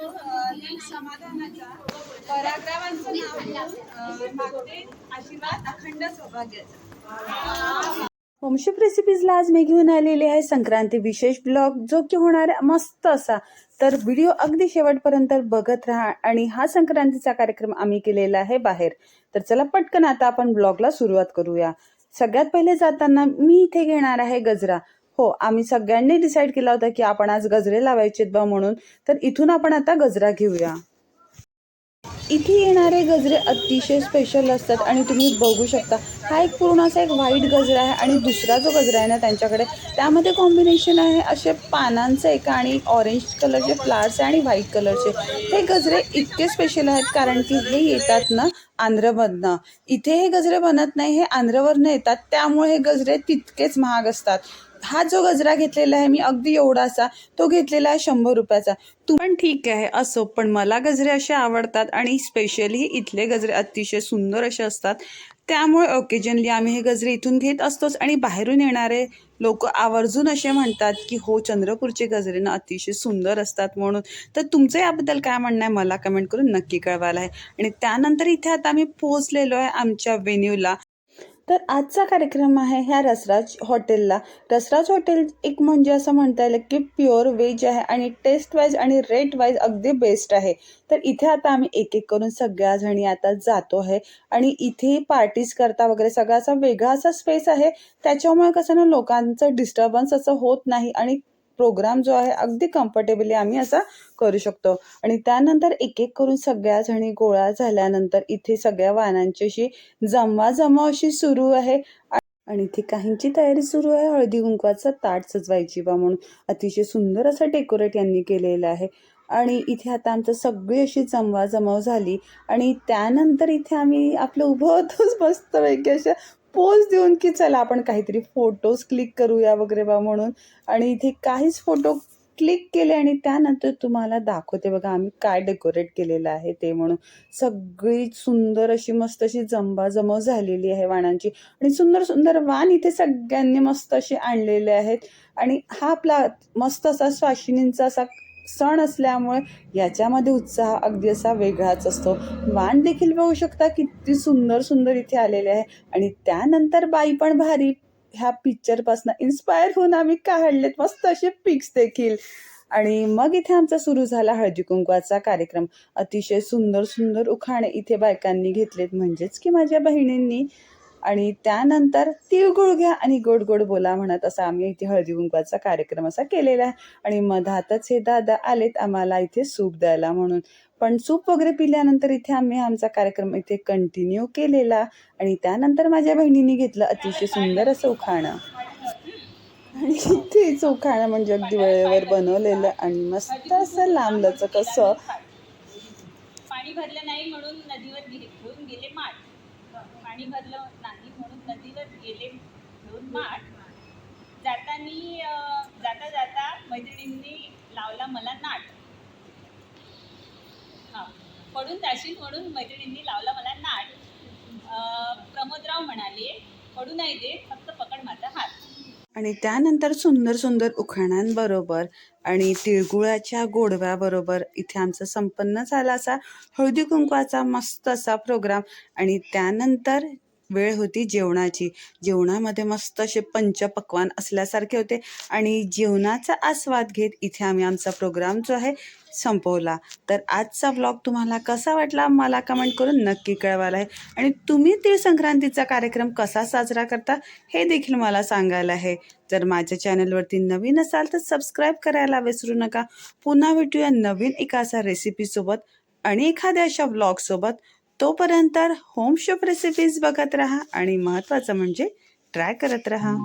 समाधानाचा पराक्रमांचं नाव मागते आशीर्वाद अखंड सौभाग्याचा होमशेफ रेसिपीजला आज मी घेऊन आलेले आहे संक्रांती विशेष ब्लॉग जो की होणार आहे मस्त असा. तर व्हिडिओ अगदी शेवटपर्यंत बघत राहा आणि हा संक्रांतीचा कार्यक्रम आम्ही केलेला आहे बाहेर. तर चला पटकन आता आपण ब्लॉगला सुरुवात करूया. सगळ्यात पहिले जाताना मी इथे घेणार आहे गजरा. हो आम्ही सगळ्यांनी डिसाईड केला होता की आपण आज गजरे लावायचे बा म्हणून. तर इथून आपण आता गजरा घेऊया. इथे येणारे गजरे अतिशय स्पेशल असतात आणि तुम्ही बघू शकता. हा एक पूर्ण असा एक व्हाईट गजरा आहे आणि दुसरा जो गजरा आहे ना त्यांच्याकडे त्यामध्ये कॉम्बिनेशन आहे असे पानांचं एक आणि ऑरेंज कलरचे फ्लावर्स आहे आणि व्हाईट कलरचे हे गजरे इतके स्पेशल आहेत कारण की हे येतात ना आंध्रमधनं इथे हे गजरे बनत नाही हे आंध्रवरनं येतात. त्यामुळे हे गजरे तितकेच महाग असतात. हा जो गजरा घेतलेला आहे मी अगदी एवढासा तो घेतलेला आहे शंभर रुपयाचा. तू पण ठीक आहे असो पण मला गजरे असे आवडतात आणि स्पेशली इथले गजरे अतिशय सुंदर असे असतात. त्यामुळे ओकेजनली आम्ही हे गजरे इथून घेत असतोच आणि बाहेरून येणारे लोक आवर्जून असे म्हणतात की हो चंद्रपूरचे गजरे ना अतिशय सुंदर असतात म्हणून. तर तुमचं याबद्दल काय म्हणणं आहे? मला कमेंट करून नक्की कळवायला आहे. आणि त्यानंतर इथे आता आम्ही पोहोचलेलो आहे आमच्या वेन्यूला तर आजचा कार्यक्रम आहे ह्या रसराज हॉटेलला. रसराज हॉटेल एक म्हणजे असं म्हणता येईल की प्युअर व्हेज आहे आणि टेस्ट वाईज आणि रेट वाईज अगदी बेस्ट आहे. तर इथे आता आम्ही एक एक करून सगळ्या जणी आता जातो आहे. आणि इथे पार्टीज करता वगैरे सगळा असा वेगळा असा स्पेस आहे. त्याच्यामुळे कसं ना लोकांचं डिस्टर्बन्स असं होत नाही आणि प्रोग्राम जो आहे अगदी कम्फर्टेबली आम्ही असा करू शकतो. आणि त्यानंतर एक एक करून सगळ्या जणी गोळा झाल्यानंतर इथे सगळ्या वाहनांची अशी जमवाजमव अशी सुरू आहे. आणि इथे काहींची तयारी सुरू आहे. हळदी कुंकवाचा ताट सजवायची बा म्हणून. अतिशय सुंदर असं डेकोरेट यांनी केलेलं आहे. आणि इथे आता आमचं सगळी अशी जमवाजमव झाली. आणि त्यानंतर इथे आम्ही आपलं उभं होतोच मस्तपैकी अशा पोज देऊन की चला आपण काहीतरी फोटोज क्लिक करूया वगैरे बा म्हणून. आणि इथे काहीच फोटो क्लिक केले आणि त्यानंतर तुम्हाला दाखवते बघा आम्ही काय डेकोरेट केलेलं आहे ते म्हणून. सगळी सुंदर अशी मस्त अशी जमबाजमव झालेली आहे वाणांची. आणि सुंदर सुंदर वाण इथे सगळ्यांनी मस्त असे आणलेले आहेत. आणि हा आपला मस्त असा स्वाशिनींचा असा सण असल्यामुळे याच्यामध्ये उत्साह अगदी असा वेगळाच असतो. वाण देखील बघू शकता किती सुंदर सुंदर इथे आलेले आहे. आणि त्यानंतर बाई पण भारी. ह्या पिक्चरपासून इन्स्पायर होऊन आम्ही काढलेत. मस्त असे पिक्स देखील. आणि मग इथे आमचा सुरू झाला हळदी कुंकवाचा कार्यक्रम. अतिशय सुंदर सुंदर उखाणे इथे बायकांनी घेतलेत. म्हणजेच की माझ्या बहिणींनी आणि त्यानंतर तिळगुळ घ्या आणि गोड गोड बोला म्हणत असा आम्ही इथे हळदी कुंकवाचा कार्यक्रम असा केलेला आहे. आणि मधातच हे दादा आलेत आम्हाला इथे सूप द्यायला म्हणून. पण सूप वगैरे पिल्यानंतर इथे आम्ही आमचा कार्यक्रम इथे कंटिन्यू केलेला. आणि त्यानंतर माझ्या बहिणीने घेतलं अतिशय सुंदर असं उखाणं. आणि इथे चौखाणं म्हणजे अगदी वेळेवर बनवलेलं आणि मस्त असं लांबलचं कसं पाणी भरलं नाही म्हणून नदीवर घेऊन गेले माठ पाणी भरलं नाही म्हणून नदीवर गेले घेऊन माठ. जातानी जाता जाता मैत्रिणींनी लावला मला नाट. हा पडून जाशील म्हणून मैत्रिणींनी लावला मला नाट. प्रमोदराव म्हणाले पडू नाही दे फक्त पकड माझा हात. आणि त्यानंतर सुंदर सुंदर उखाण्यांबरोबर आणि तिळगुळाच्या गोडव्याबरोबर इथे आमचा संपन्न झाला असा हळदी कुंकवाचा मस्त असा प्रोग्राम आणि त्यानंतर वेळ होती जेवणाची. जेवणामध्ये मस्त असे पंचपक्वान असल्यासारखे होते. आणि जेवणाचा आस्वाद घेत इथे आम्ही आमचा प्रोग्राम जो आहे संपवला. तर आजचा व्लॉग तुम्हाला कसा वाटला मला कमेंट करून नक्की कळवायला आहे. आणि तुम्ही तीळ संक्रांतीचा कार्यक्रम कसा साजरा करता हे देखील मला सांगायला आहे. जर माझ्या चॅनलवरती नवीन असाल तर सबस्क्राईब करायला विसरू नका. पुन्हा भेटूया नवीन एका असा रेसिपीसोबत आणि एखाद्या अशा व्लॉगसोबत तोपर्यंत होम शॉप रेसिपीज बघत राहा आणि महत्त्वाचं म्हणजे ट्राय करत राहा.